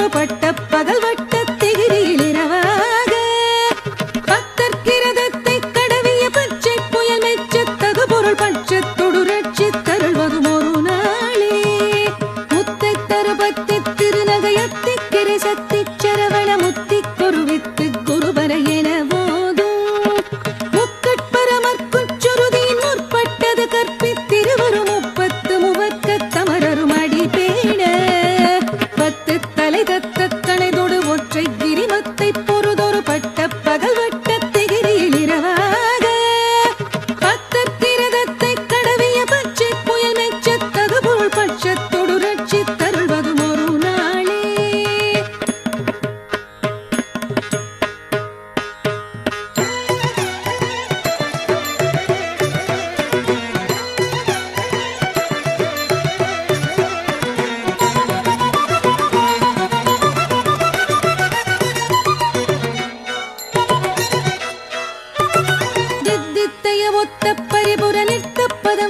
ஒரு பட்ட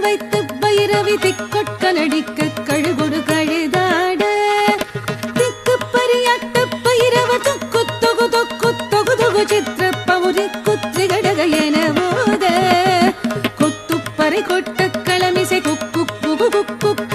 கரம் வைத்து பைரவி திக்கொட்டலடிக்க கழுகொடு கழுதாட. திக்கு பரியாட்ட பைரவ தொக்கு தொகு தொக்கு தொகு தொகு சித்திர பவுரி குத்திரி கடக என போத கொத்துப்பறை கொட்ட களமிசை குக்கு குக்கு குக்கு